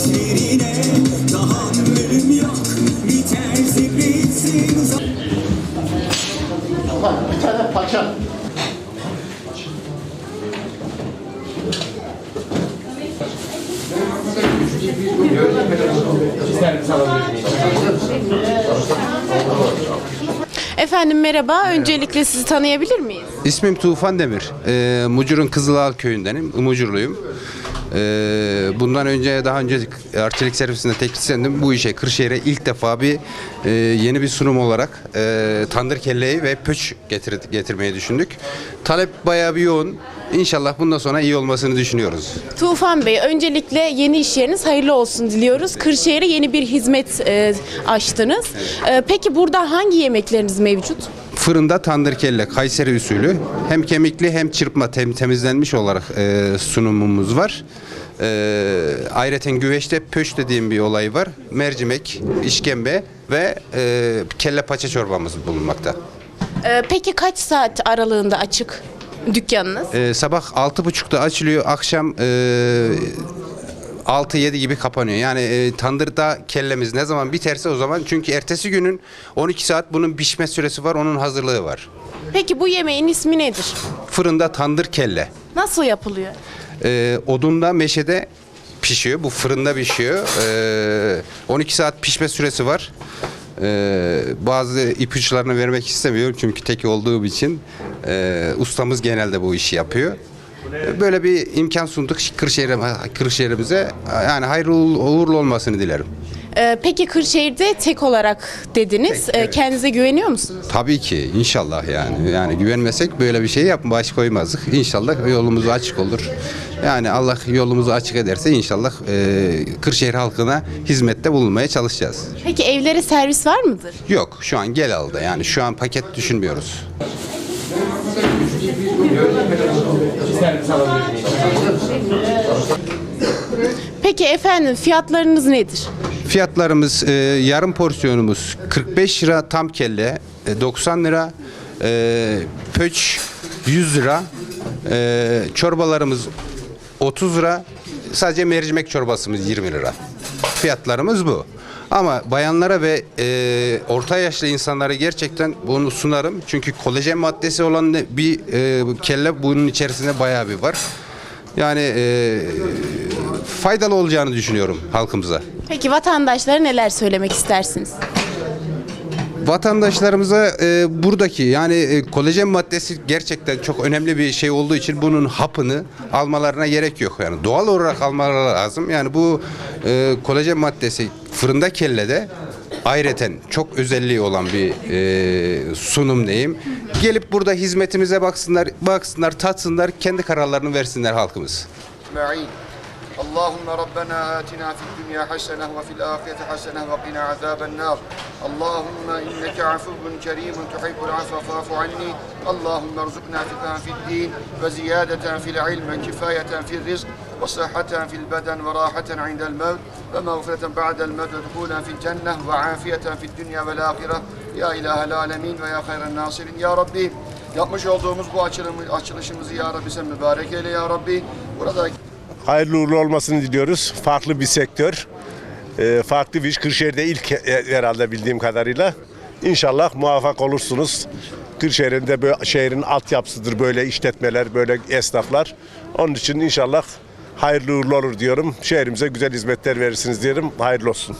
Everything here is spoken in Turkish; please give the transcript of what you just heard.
hasretlerine Tahammülüm yok biterse bitsin Bir tane paça. Efendim merhaba. Öncelikle sizi tanıyabilir miyiz? İsmim Tufan Demir. Ee, Mucur'un Kızılağ köyündenim. Mucurluyum. Ee, bundan önce daha önce arçelik servisinde teknisyendim. Bu işe Kırşehir'e ilk defa bir e, yeni bir sunum olarak e, tandır kelleyi ve pöç getir, getirmeyi düşündük. Talep bayağı bir yoğun. İnşallah bundan sonra iyi olmasını düşünüyoruz. Tufan Bey, öncelikle yeni iş yeriniz hayırlı olsun diliyoruz. Kırşehir'e yeni bir hizmet e, açtınız. E, peki burada hangi yemekleriniz mevcut? Fırında tandır kelle Kayseri usulü hem kemikli hem çırpma tem- temizlenmiş olarak e, sunumumuz var. E, ayrıca güveçte pöş dediğim bir olay var. Mercimek, işkembe ve e, kelle paça çorbamız bulunmakta. E, peki kaç saat aralığında açık dükkanınız? E, sabah 6.30'da açılıyor, akşam e, 6-7 gibi kapanıyor. Yani e, tandırda kellemiz ne zaman biterse o zaman çünkü ertesi günün 12 saat bunun pişme süresi var, onun hazırlığı var. Peki bu yemeğin ismi nedir? Fırında tandır kelle. Nasıl yapılıyor? Ee, odunda meşede pişiyor. Bu fırında pişiyor. Ee, 12 saat pişme süresi var. Ee, bazı ipuçlarını vermek istemiyorum çünkü tek olduğum için Ee, ustamız genelde bu işi yapıyor. Ee, Böyle bir imkan sunduk Kırşehir'e, Kırşehir'imize. Yani hayırlı uğurlu olmasını dilerim. E, peki Kırşehir'de tek olarak dediniz. E, Kendinize güveniyor musunuz? Tabii ki inşallah yani. Yani güvenmesek böyle bir şey yap baş koymazdık. İnşallah yolumuz açık olur. Yani Allah yolumuzu açık ederse inşallah e, Kırşehir halkına hizmette bulunmaya çalışacağız. Peki evlere servis var mıdır? Yok şu an gel aldı yani şu an paket düşünmüyoruz. Peki efendim fiyatlarınız nedir? Fiyatlarımız e, yarım porsiyonumuz 45 lira tam kelle, e, 90 lira, e, pöç 100 lira, e, çorbalarımız 30 lira, sadece mercimek çorbasımız 20 lira. Fiyatlarımız bu. Ama bayanlara ve e, orta yaşlı insanlara gerçekten bunu sunarım. Çünkü kolajen maddesi olan bir e, kelle bunun içerisinde bayağı bir var. Yani e, faydalı olacağını düşünüyorum halkımıza. Peki vatandaşlara neler söylemek istersiniz? Vatandaşlarımıza e, buradaki yani e, kolajen maddesi gerçekten çok önemli bir şey olduğu için bunun hapını almalarına gerek yok. Yani doğal olarak almaları lazım. Yani bu e, kolajen maddesi fırında kellede ayreten çok özelliği olan bir e, sunum diyeyim. Gelip burada hizmetimize baksınlar, baksınlar, tatsınlar, kendi kararlarını versinler halkımız. اللهم ربنا آتنا في الدنيا حسنة وفي الآخرة حسنة وقنا عذاب النار اللهم إنك عفو كريم تحب العفو فاعف عني اللهم ارزقنا فقها في الدين وزيادة في العلم كفاية في الرزق وصحة في البدن وراحة عند الموت ومغفرة بعد الموت ودخولا في الجنة وعافية في الدنيا والآخرة يا إله العالمين ويا خير الناصرين يا ربي Yapmış olduğumuz bu açılımı, açılışımızı ya Rabbi sen mübarek eyle ya Rabbi. Burada hayırlı uğurlu olmasını diliyoruz. Farklı bir sektör. Ee, farklı bir iş. Kırşehir'de ilk e, herhalde bildiğim kadarıyla. İnşallah muvaffak olursunuz. Kırşehir'in de böyle şehrin altyapısıdır böyle işletmeler, böyle esnaflar. Onun için inşallah hayırlı uğurlu olur diyorum. Şehrimize güzel hizmetler verirsiniz diyelim. Hayırlı olsun.